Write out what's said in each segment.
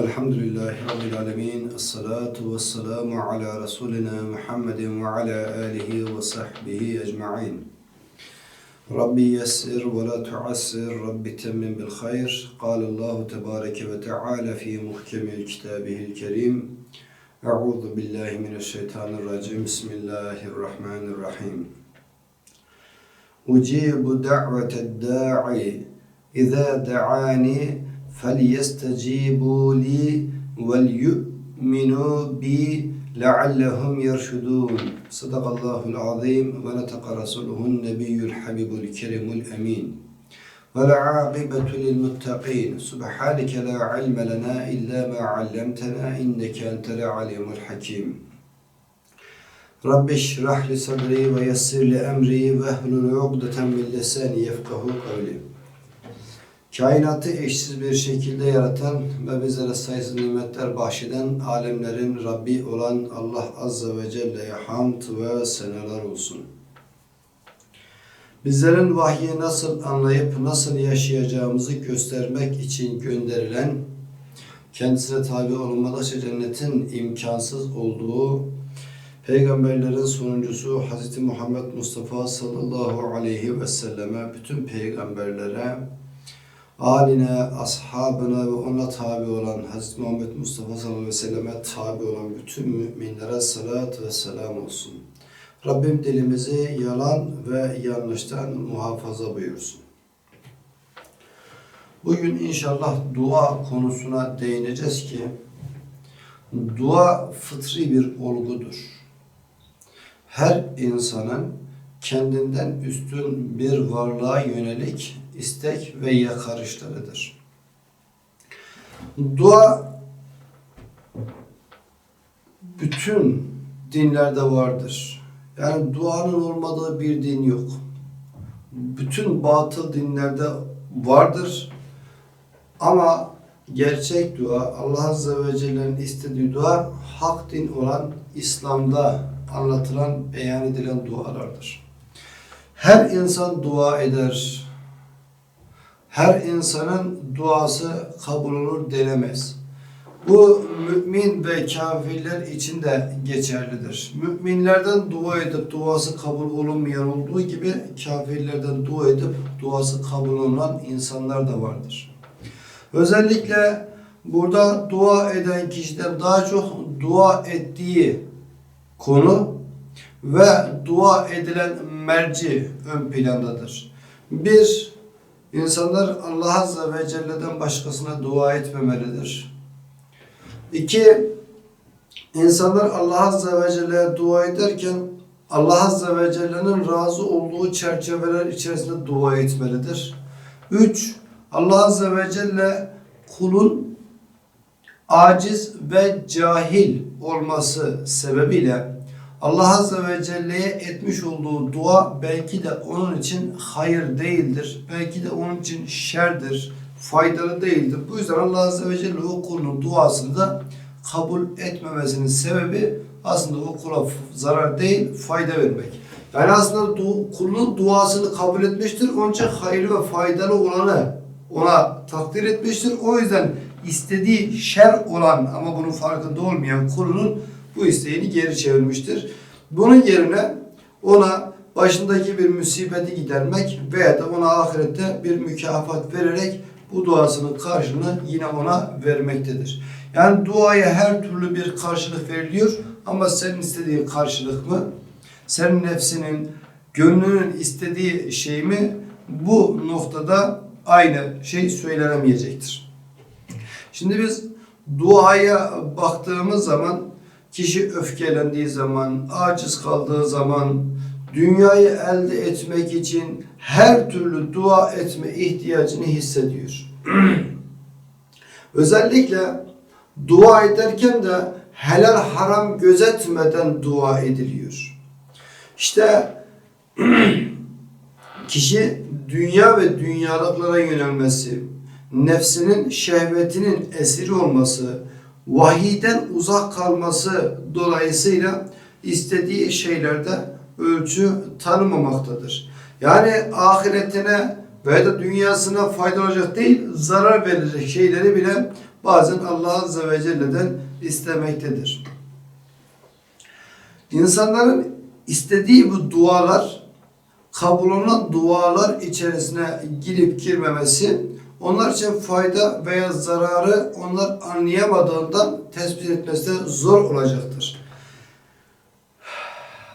الحمد لله رب العالمين الصلاة والسلام على رسولنا محمد وعلى آله وصحبه أجمعين ربي يسر ولا تعسر ربي تمن بالخير قال الله تبارك وتعالى في محكم كتابه الكريم أعوذ بالله من الشيطان الرجيم بسم الله الرحمن الرحيم أجيب دعوة الداعي إذا دعاني فَلْيَسْتَجِيبُوا لِي وَلْيُؤْمِنُوا بِي لَعَلَّهُمْ يَرْشُدُونَ صدق الله العظيم ونطق رسوله النبي الحبيب الكريم الأمين والعاقبة للمتقين سبحانك لا علم لنا إلا ما علمتنا إنك أنت العليم الحكيم رب اشرح لي صدري ويسر لي أمري واحلل عقدة من لساني يفقه قولي Kainatı eşsiz bir şekilde yaratan ve bizlere sayısız nimetler bahşeden alemlerin Rabbi olan Allah Azze ve Celle'ye hamd ve seneler olsun. Bizlerin vahyi nasıl anlayıp nasıl yaşayacağımızı göstermek için gönderilen, kendisine tabi olunmadıkça cennetin imkansız olduğu, Peygamberlerin sonuncusu Hz. Muhammed Mustafa sallallahu aleyhi ve selleme, bütün peygamberlere, aline, ashabına ve ona tabi olan Hz. Muhammed Mustafa sallallahu aleyhi ve selleme tabi olan bütün müminlere salat ve selam olsun. Rabbim dilimizi yalan ve yanlıştan muhafaza buyursun. Bugün inşallah dua konusuna değineceğiz ki dua fıtri bir olgudur. Her insanın kendinden üstün bir varlığa yönelik istek ve yakarışlarıdır. Dua bütün dinlerde vardır. Yani duanın olmadığı bir din yok. Bütün batıl dinlerde vardır. Ama gerçek dua, Allah Azze ve Celle'nin istediği dua, hak din olan İslam'da anlatılan, beyan edilen dualardır. Her insan dua eder. Her insanın duası kabul olur denemez. Bu mümin ve kafirler için de geçerlidir. Müminlerden dua edip duası kabul olunmayan olduğu gibi kafirlerden dua edip duası kabul olunan insanlar da vardır. Özellikle burada dua eden kişiden daha çok dua ettiği konu ve dua edilen merci ön plandadır. Bir, insanlar Allah Azze ve Celle'den başkasına dua etmemelidir. İki, insanlar Allah Azze ve Celle'ye dua ederken Allah Azze ve Celle'nin razı olduğu çerçeveler içerisinde dua etmelidir. Üç, Allah Azze ve Celle kulun aciz ve cahil olması sebebiyle Allah Azze ve Celle'ye etmiş olduğu dua belki de onun için hayır değildir. Belki de onun için şerdir, faydalı değildir. Bu yüzden Allah Azze ve Celle o kulun duasını da kabul etmemesinin sebebi aslında o kula zarar değil, fayda vermek. Yani aslında du kulun duasını kabul etmiştir. İçin hayırlı ve faydalı olanı ona takdir etmiştir. O yüzden istediği şer olan ama bunun farkında olmayan kulunun bu isteğini geri çevirmiştir. Bunun yerine ona başındaki bir musibeti gidermek veya da ona ahirette bir mükafat vererek bu duasının karşılığını yine ona vermektedir. Yani duaya her türlü bir karşılık veriliyor ama senin istediğin karşılık mı? Senin nefsinin, gönlünün istediği şey mi? Bu noktada aynı şey söylenemeyecektir. Şimdi biz duaya baktığımız zaman kişi öfkelendiği zaman, aciz kaldığı zaman, dünyayı elde etmek için her türlü dua etme ihtiyacını hissediyor. Özellikle dua ederken de helal haram gözetmeden dua ediliyor. İşte kişi dünya ve dünyalıklara yönelmesi, nefsinin şehvetinin esiri olması, vahiden uzak kalması dolayısıyla istediği şeylerde ölçü tanımamaktadır. Yani ahiretine veya da dünyasına fayda olacak değil, zarar verecek şeyleri bile bazen Allah Azze ve Celle'den istemektedir. İnsanların istediği bu dualar kabul olunan dualar içerisine girip girmemesi onlar için fayda veya zararı onlar anlayamadığından tespit etmesi zor olacaktır.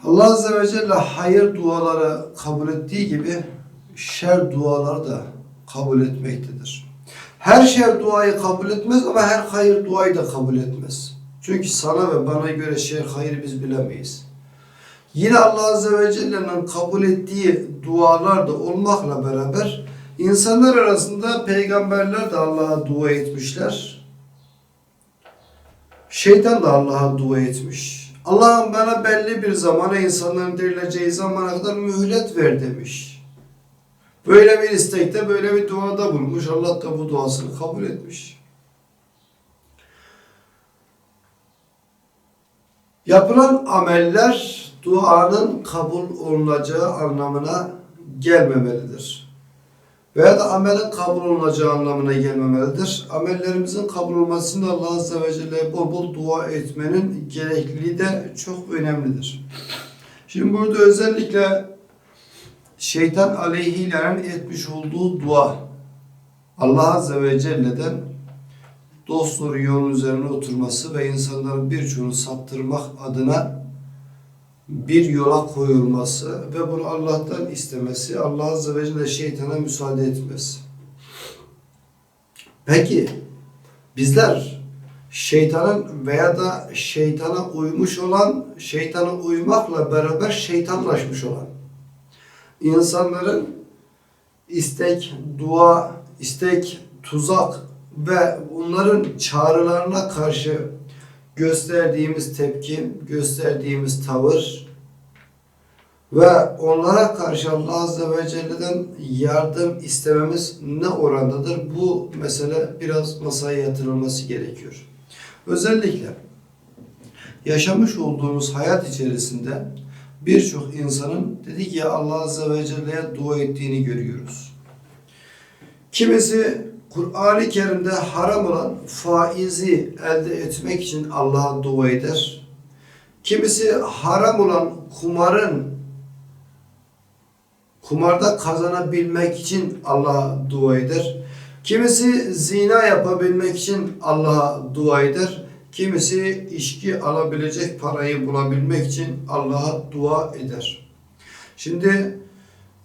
Allah Azze ve Celle hayır duaları kabul ettiği gibi şer duaları da kabul etmektedir. Her şer duayı kabul etmez ama her hayır duayı da kabul etmez. Çünkü sana ve bana göre şer hayır biz bilemeyiz. Yine Allah Azze ve Celle'nin kabul ettiği dualar da olmakla beraber insanlar arasında peygamberler de Allah'a dua etmişler. Şeytan da Allah'a dua etmiş. Allah'ım bana belli bir zamana insanların dirileceği zamana kadar mühlet ver demiş. Böyle bir istekte, böyle bir duada bulmuş. Allah da bu duasını kabul etmiş. Yapılan ameller duanın kabul olunacağı anlamına gelmemelidir. Veya da amelin kabul olunacağı anlamına gelmemelidir. Amellerimizin kabul olması Allah Azze ve Celle'ye bol bol dua etmenin gerekliliği de çok önemlidir. Şimdi burada özellikle şeytan aleyhilerin etmiş olduğu dua Allah Azze ve Celle'den dostları yolun üzerine oturması ve insanların birçoğunu saptırmak adına bir yola koyulması ve bunu Allah'tan istemesi, Allah Azze ve Celle şeytana müsaade etmesi. Peki bizler şeytanın veya da şeytana uymuş olan, şeytana uymakla beraber şeytanlaşmış olan insanların istek, dua, istek, tuzak ve onların çağrılarına karşı gösterdiğimiz tepki, gösterdiğimiz tavır ve onlara karşı Allah Azze ve Celle'den yardım istememiz ne orandadır? Bu mesele biraz masaya yatırılması gerekiyor. Özellikle yaşamış olduğumuz hayat içerisinde birçok insanın dedik ya Allah Azze ve Celle'ye dua ettiğini görüyoruz. Kimisi Kur'an-ı Kerim'de haram olan faizi elde etmek için Allah'a dua eder. Kimisi haram olan kumarın kumarda kazanabilmek için Allah'a dua eder. Kimisi zina yapabilmek için Allah'a dua eder. Kimisi içki alabilecek parayı bulabilmek için Allah'a dua eder. Şimdi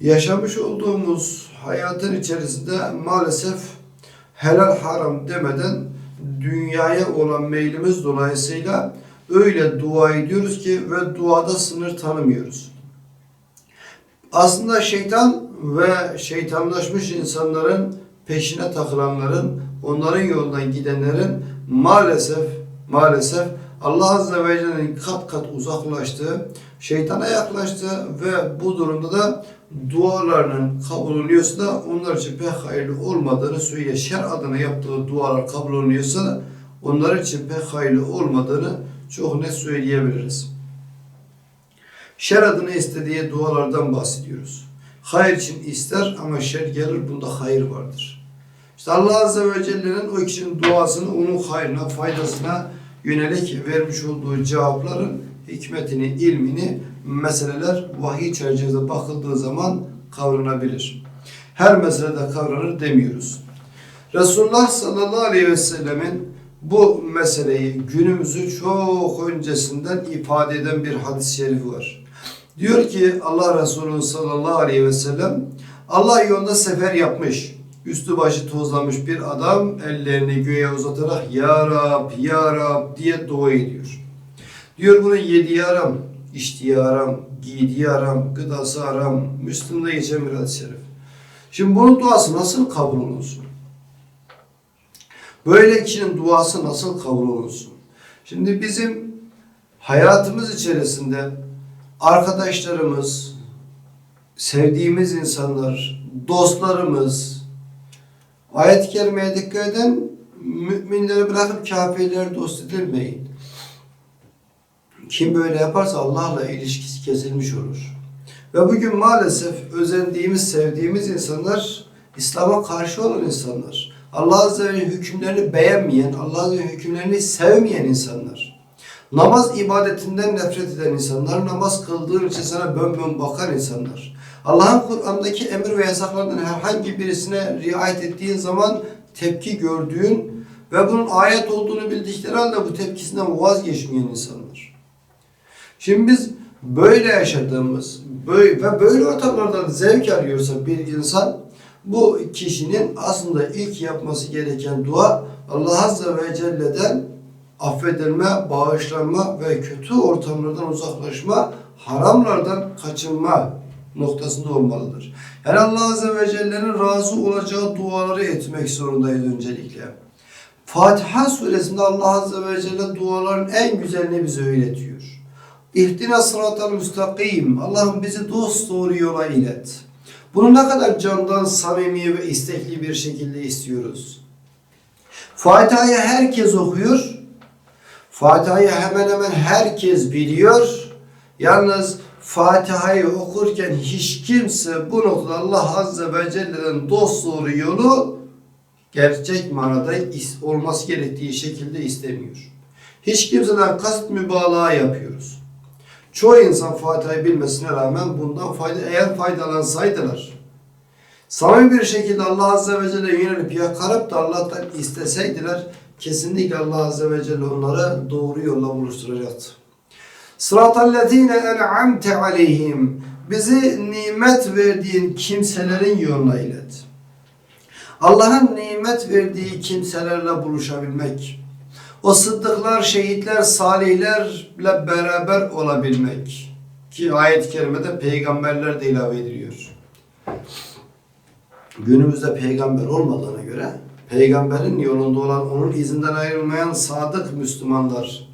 yaşamış olduğumuz hayatın içerisinde maalesef helal haram demeden dünyaya olan meylimiz dolayısıyla öyle dua ediyoruz ki ve duada sınır tanımıyoruz. Aslında şeytan ve şeytanlaşmış insanların peşine takılanların, onların yolundan gidenlerin maalesef maalesef Allah Azze ve Celle'nin kat kat uzaklaştığı, şeytana yaklaştığı ve bu durumda da dualarının kabul oluyorsa da onlar için pek hayırlı olmadığını söyle. Şer adına yaptığı dualar kabul oluyorsa da onlar için pek hayırlı olmadığını çok net söyleyebiliriz. Şer adına istediği dualardan bahsediyoruz. Hayır için ister ama şer gelir bunda hayır vardır. İşte Allah Azze ve Celle'nin o kişinin duasını onun hayrına, faydasına yönelik vermiş olduğu cevapların hikmetini, ilmini meseleler vahiy çerçevesinde bakıldığı zaman kavranabilir. Her meselede kavranır demiyoruz. Resulullah sallallahu aleyhi ve sellemin bu meseleyi günümüzü çok öncesinden ifade eden bir hadis-i şerifi var. Diyor ki Allah Resulü sallallahu aleyhi ve sellem Allah yolunda sefer yapmış. Üstü başı tozlamış bir adam ellerini göğe uzatarak Ya Rab, Ya Rab diye dua ediyor. Diyor bunun yediği haram, içtiği haram, giydiği haram, gıdası haram. Müslüm'de geçen bir hadis-i şerif. Şimdi bunun duası nasıl kabul olunsun? Böyle kişinin duası nasıl kabul olunsun? Şimdi bizim hayatımız içerisinde arkadaşlarımız, sevdiğimiz insanlar, dostlarımız, ayet-i kerimeye dikkat edin, müminleri bırakıp kafirleri dost edilmeyin. Kim böyle yaparsa Allah'la ilişkisi kesilmiş olur. Ve bugün maalesef özendiğimiz, sevdiğimiz insanlar İslam'a karşı olan insanlar. Allah Azze ve Celle'nin hükümlerini beğenmeyen, Allah Azze ve Celle'nin hükümlerini sevmeyen insanlar. Namaz ibadetinden nefret eden insanlar, namaz kıldığın için sana bön bön bakan insanlar. Allah'ın Kur'an'daki emir ve yasaklardan herhangi birisine riayet ettiğin zaman tepki gördüğün ve bunun ayet olduğunu bildikleri halde bu tepkisinden vazgeçmeyen insanlar. Şimdi biz böyle yaşadığımız böyle ve böyle ortamlardan zevk arıyorsa bir insan bu kişinin aslında ilk yapması gereken dua Allah Azze ve Celle'den affedilme, bağışlanma ve kötü ortamlardan uzaklaşma, haramlardan kaçınma noktasında olmalıdır. Yani Allah Azze ve Celle'nin razı olacağı duaları etmek zorundayız öncelikle. Fatiha suresinde Allah Azze ve Celle duaların en güzelini bize öğretiyor. İhtina sıratal müstakim. Allah'ım bizi dost doğru yola ilet. Bunu ne kadar candan, samimi ve istekli bir şekilde istiyoruz. Fatiha'yı herkes okuyor. Fatiha'yı hemen hemen herkes biliyor. Yalnız Fatiha'yı okurken hiç kimse bu noktada Allah Azze ve Celle'den dost doğru yolu gerçek manada olması gerektiği şekilde istemiyor. Hiç kimseden kasıt mübalağa yapıyoruz. Çoğu insan Fatiha'yı bilmesine rağmen bundan fayda eğer faydalansaydılar samimi bir şekilde Allah Azze ve Celle yönelip yakarıp da Allah'tan isteseydiler kesinlikle Allah Azze ve Celle onları doğru yolla buluşturacaktı. Sıratallezine en'amte aleyhim bizi nimet verdiğin kimselerin yoluna ilet. Allah'ın nimet verdiği kimselerle buluşabilmek, o sıddıklar, şehitler, salihlerle beraber olabilmek ki ayet-i kerimede peygamberler de ilave ediliyor. Günümüzde peygamber olmadığına göre peygamberin yolunda olan, onun izinden ayrılmayan sadık Müslümanlar,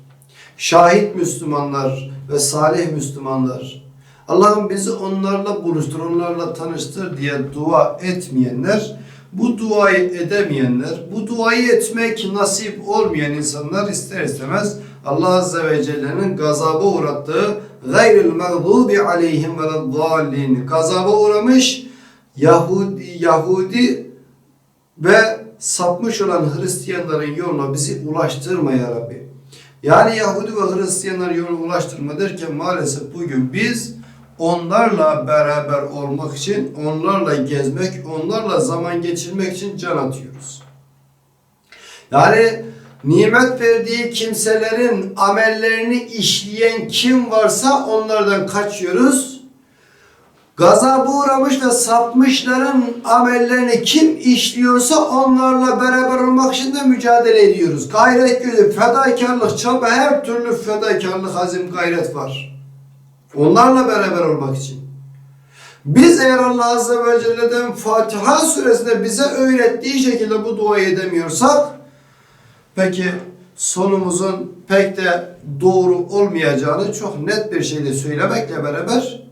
şahit Müslümanlar ve salih Müslümanlar, Allah'ım bizi onlarla buluştur, onlarla tanıştır diye dua etmeyenler, bu duayı edemeyenler, bu duayı etmek nasip olmayan insanlar ister istemez Allah Azze ve Celle'nin gazaba uğrattığı gayril mağdubi aleyhim ve dallin gazaba uğramış Yahudi, Yahudi ve sapmış olan Hristiyanların yoluna bizi ulaştırma ya Rabbi. Yani Yahudi ve Hristiyanların yoluna ulaştırma derken maalesef bugün biz onlarla beraber olmak için, onlarla gezmek, onlarla zaman geçirmek için can atıyoruz. Yani nimet verdiği kimselerin amellerini işleyen kim varsa onlardan kaçıyoruz. Gazaba uğramış ve sapmışların amellerini kim işliyorsa onlarla beraber olmak için de mücadele ediyoruz. Gayret gözü, fedakarlık, çaba, her türlü fedakarlık, azim, gayret var. Onlarla beraber olmak için. Biz eğer Allah Azze ve Celle'den Fatiha suresinde bize öğrettiği şekilde bu duayı edemiyorsak peki sonumuzun pek de doğru olmayacağını çok net bir şeyle söylemekle beraber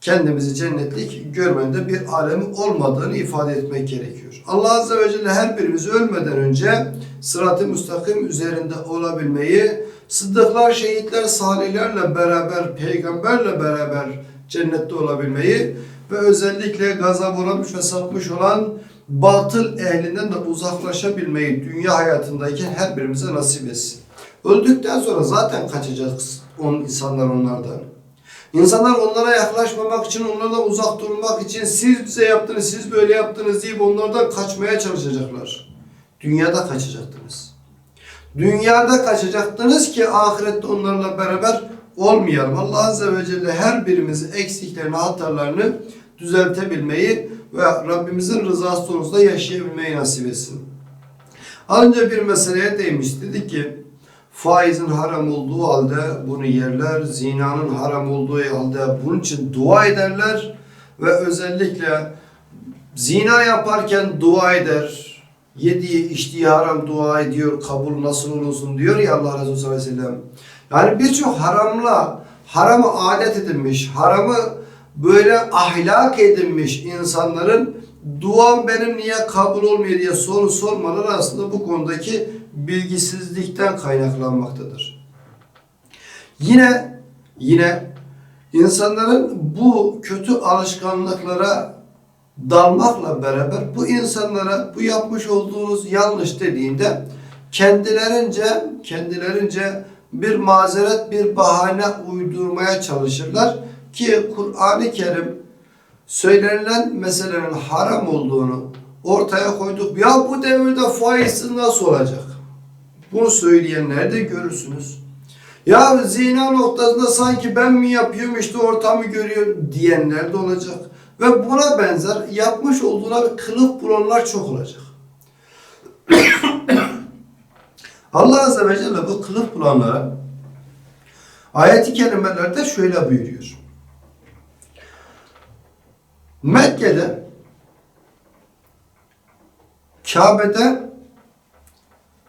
kendimizi cennetlik görmende bir alemi olmadığını ifade etmek gerekiyor. Allah Azze ve Celle her birimiz ölmeden önce sırat-ı müstakim üzerinde olabilmeyi, sıddıklar, şehitler, salihlerle beraber, peygamberle beraber cennette olabilmeyi ve özellikle gazap uğramış ve sapmış olan batıl ehlinden de uzaklaşabilmeyi dünya hayatındayken her birimize nasip etsin. Öldükten sonra zaten kaçacağız on insanlar onlardan. İnsanlar onlara yaklaşmamak için, onlardan uzak durmak için siz bize yaptınız, siz böyle yaptınız deyip onlardan kaçmaya çalışacaklar. Dünyada kaçacaktınız. Dünyada kaçacaktınız ki ahirette onlarla beraber olmayalım. Allah Azze ve Celle her birimizi eksiklerini, hatalarını düzeltebilmeyi ve Rabbimizin rızası sonrasında yaşayabilmeyi nasip etsin. Az önce bir meseleye değmiş. Dedik ki faizin haram olduğu halde bunu yerler, zinanın haram olduğu halde bunun için dua ederler ve özellikle zina yaparken dua eder. Yediği, içtiği haram dua ediyor, kabul nasıl olursun diyor ya Allah Resulü sallallahu aleyhi ve sellem. Yani birçok haramla, haramı adet edinmiş, haramı böyle ahlak edinmiş insanların duam benim niye kabul olmuyor diye soru sormaları aslında bu konudaki bilgisizlikten kaynaklanmaktadır. Yine yine insanların bu kötü alışkanlıklara dalmakla beraber bu insanlara bu yapmış olduğunuz yanlış dediğinde kendilerince kendilerince bir mazeret, bir bahane uydurmaya çalışırlar ki Kur'an-ı Kerim söylenilen meselenin haram olduğunu ortaya koyduk. Ya bu devirde faizsiz nasıl olacak? Bunu söyleyenleri de görürsünüz. Ya zina noktasında sanki ben mi yapıyorum işte ortamı görüyorum diyenler de olacak. Ve buna benzer yapmış olduğuna kılıf bulanlar çok olacak. Allah Azze ve Celle bu kılıf bulanlara ayet-i kerimelerde şöyle buyuruyor. Mekke'de Kabe'de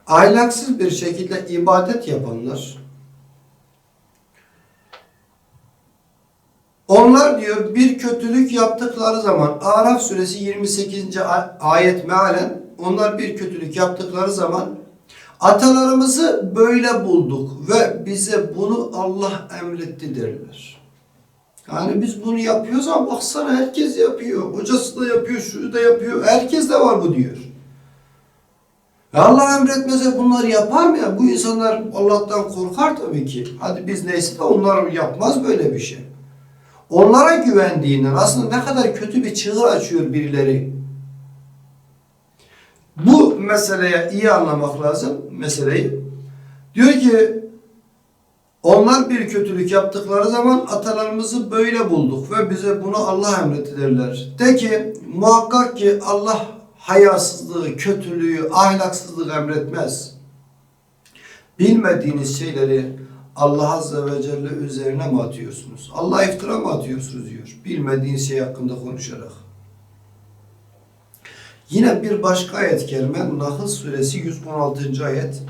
ahlaksız bir şekilde ibadet yapanlar onlar diyor bir kötülük yaptıkları zaman Araf suresi 28. a- ayet mealen onlar bir kötülük yaptıkları zaman atalarımızı böyle bulduk ve bize bunu Allah emretti derler. Yani biz bunu yapıyoruz ama baksana herkes yapıyor. Hocası da yapıyor, şu da yapıyor. Herkes de var bu diyor. Allah emretmese bunları yapar mı ya? Bu insanlar Allah'tan korkar tabii ki. Hadi biz neyse de onlar yapmaz böyle bir şey. Onlara güvendiğinden aslında ne kadar kötü bir çığır açıyor birileri. Bu meseleye iyi anlamak lazım meseleyi. Diyor ki onlar bir kötülük yaptıkları zaman atalarımızı böyle bulduk ve bize bunu Allah emretti derler. De ki muhakkak ki Allah hayasızlığı, kötülüğü, ahlaksızlığı emretmez. Bilmediğiniz şeyleri Allah Azze ve Celle üzerine mi atıyorsunuz? Allah iftira mı atıyorsunuz diyor. Bilmediğiniz şey hakkında konuşarak. Yine bir başka ayet-i kerime Nahl suresi 116. ayet.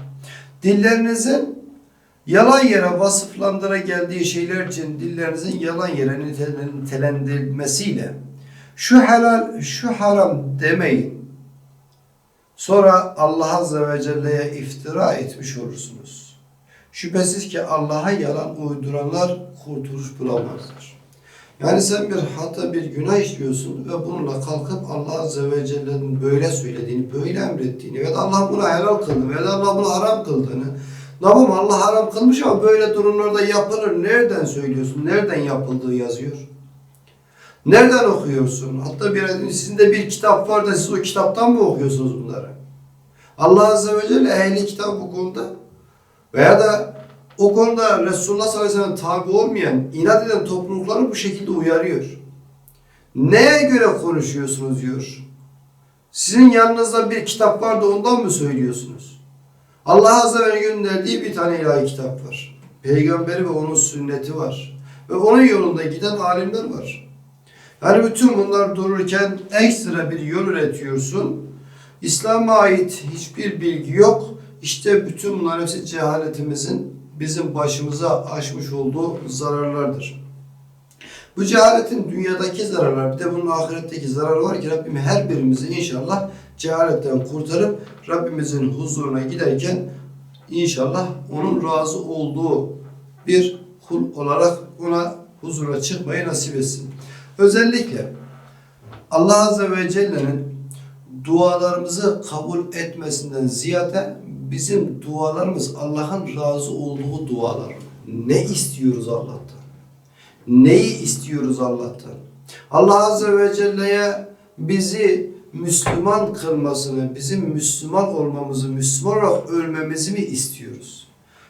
Dillerinizin yalan yere vasıflandıra geldiği şeyler için dillerinizin yalan yere nitelen- nitelendirilmesiyle şu helal, şu haram demeyin. Sonra Allah Azze ve Celle'ye iftira etmiş olursunuz. Şüphesiz ki Allah'a yalan uyduranlar kurtuluş bulamazlar. Yani sen bir hata, bir günah işliyorsun ve bununla kalkıp Allah Azze ve Celle'nin böyle söylediğini, böyle emrettiğini ve Allah bunu helal kıldığını ve Allah bunu haram kıldığını Tamam Allah haram kılmış ama böyle durumlarda yapılır. Nereden söylüyorsun? Nereden yapıldığı yazıyor. Nereden okuyorsun? Hatta bir sizin bir kitap var da siz o kitaptan mı okuyorsunuz bunları? Allah Azze ve Celle ehli kitap bu konuda veya da o konuda Resulullah sallallahu aleyhi ve sellem tabi olmayan, inat eden toplulukları bu şekilde uyarıyor. Neye göre konuşuyorsunuz diyor. Sizin yanınızda bir kitap var da ondan mı söylüyorsunuz? Allah Azze ve gönderdiği bir tane ilahi kitap var. Peygamberi ve onun sünneti var. Ve onun yolunda giden alimler var. Yani bütün bunlar dururken ekstra bir yol üretiyorsun. İslam'a ait hiçbir bilgi yok. İşte bütün bunlar hepsi cehaletimizin bizim başımıza açmış olduğu zararlardır. Bu cehaletin dünyadaki zararlar bir de bunun ahiretteki zararı var ki Rabbim her birimizi inşallah cehaletten kurtarıp Rabbimizin huzuruna giderken inşallah onun razı olduğu bir kul olarak ona huzura çıkmayı nasip etsin. Özellikle Allah Azze ve Celle'nin dualarımızı kabul etmesinden ziyade bizim dualarımız Allah'ın razı olduğu dualar. Ne istiyoruz Allah'tan? Neyi istiyoruz Allah'tan? Allah Azze ve Celle'ye bizi Müslüman kılmasını, bizim Müslüman olmamızı, Müslüman olarak ölmemizi mi istiyoruz?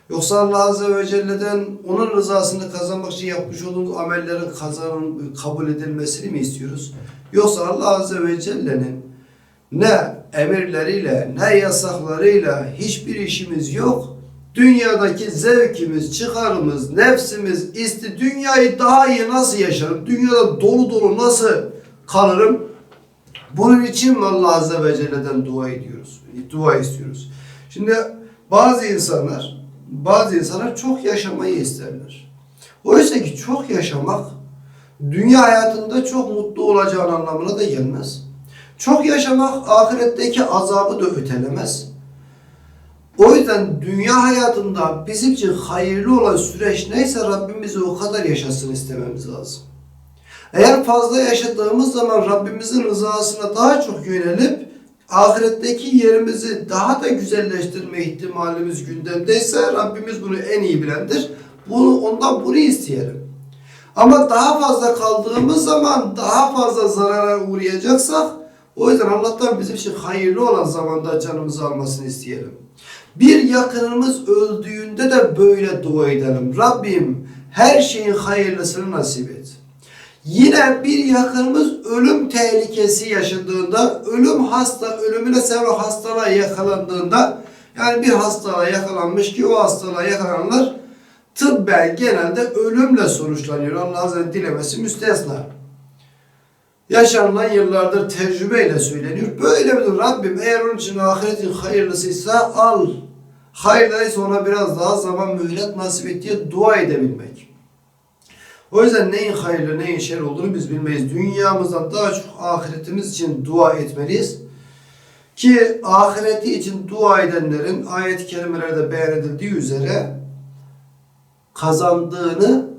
Yoksa Allah Azze ve Celle'den onun rızasını kazanmak için yapmış olduğumuz amellerin kazanın, kabul edilmesini mi istiyoruz? Yoksa Allah Azze ve Celle'nin ne emirleriyle ne yasaklarıyla hiçbir işimiz yok. Dünyadaki zevkimiz, çıkarımız, nefsimiz isti dünyayı daha iyi nasıl yaşarım? Dünyada dolu dolu nasıl kalırım? Bunun için Allah Azze ve Celle'den dua ediyoruz? Dua istiyoruz. Şimdi bazı insanlar bazı insanlar çok yaşamayı isterler. Oysa ki çok yaşamak dünya hayatında çok mutlu olacağın anlamına da gelmez. Çok yaşamak ahiretteki azabı da ötelemez. O yüzden dünya hayatında bizim için hayırlı olan süreç neyse Rabbimizi o kadar yaşasın istememiz lazım. Eğer fazla yaşadığımız zaman Rabbimizin rızasına daha çok yönelip ahiretteki yerimizi daha da güzelleştirme ihtimalimiz gündemdeyse Rabbimiz bunu en iyi bilendir. Bunu, ondan bunu isteyelim. Ama daha fazla kaldığımız zaman daha fazla zarara uğrayacaksak o yüzden Allah'tan bizim için hayırlı olan zamanda canımızı almasını isteyelim. Bir yakınımız öldüğünde de böyle dua edelim. Rabbim her şeyin hayırlısını nasip et. Yine bir yakınımız ölüm tehlikesi yaşadığında, ölüm hasta, ölümüne sebep hastalığa yakalandığında, yani bir hastalığa yakalanmış ki o hastalığa yakalananlar tıbben genelde ölümle sonuçlanıyor. Allah Azze dilemesi müstesna. Yaşanılan yıllardır tecrübeyle söyleniyor. Böyle bir Rabbim eğer onun için ahiretin hayırlısıysa al. Hayırlıysa ona biraz daha zaman mühlet nasip et diye dua edebilmek. O yüzden neyin hayırlı neyin şer olduğunu biz bilmeyiz. Dünyamızdan daha çok ahiretimiz için dua etmeliyiz. Ki ahireti için dua edenlerin ayet-i kerimelerde beyan edildiği üzere kazandığını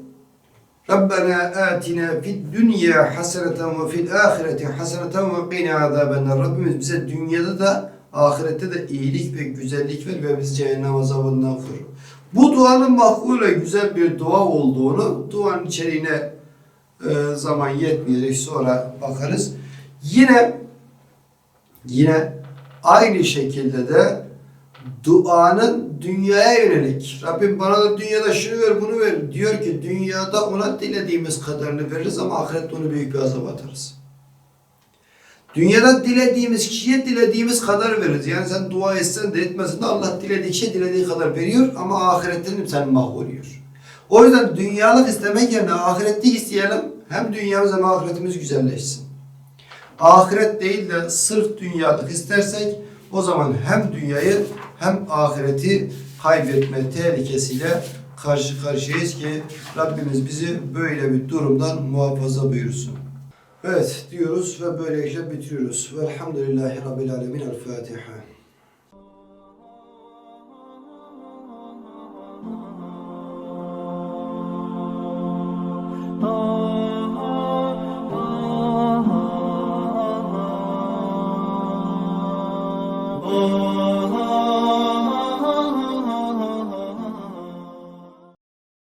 Rabbena atina fid dünya haseneten ve fil ahireti haseneten ve qina azabennar. Rabbimiz bize dünyada da ahirette de iyilik ve güzellik ver ve bizi cehennem azabından koru. Bu duanın makbul ve güzel bir dua olduğunu duanın içeriğine e, zaman yetmeyecek sonra bakarız. Yine yine aynı şekilde de duanın dünyaya yönelik. Rabbim bana da dünyada şunu ver bunu ver. Diyor ki dünyada ona dilediğimiz kadarını veririz ama ahirette onu büyük bir azap atarız. Dünyada dilediğimiz kişiye dilediğimiz kadar veririz. Yani sen dua etsen de etmesen de Allah dilediği kişiye dilediği kadar veriyor ama ahiretten sen mahvoluyor. O yüzden dünyalık istemek yerine ahiretlik isteyelim. Hem dünyamız hem ahiretimiz güzelleşsin. Ahiret değil de sırf dünyalık istersek o zaman hem dünyayı hem ahireti kaybetme tehlikesiyle karşı karşıyayız ki Rabbimiz bizi böyle bir durumdan muhafaza buyursun. Evet diyoruz ve böylece bitiriyoruz. Velhamdülillahi Rabbil Alemin. El Fatiha. Oh. Ah.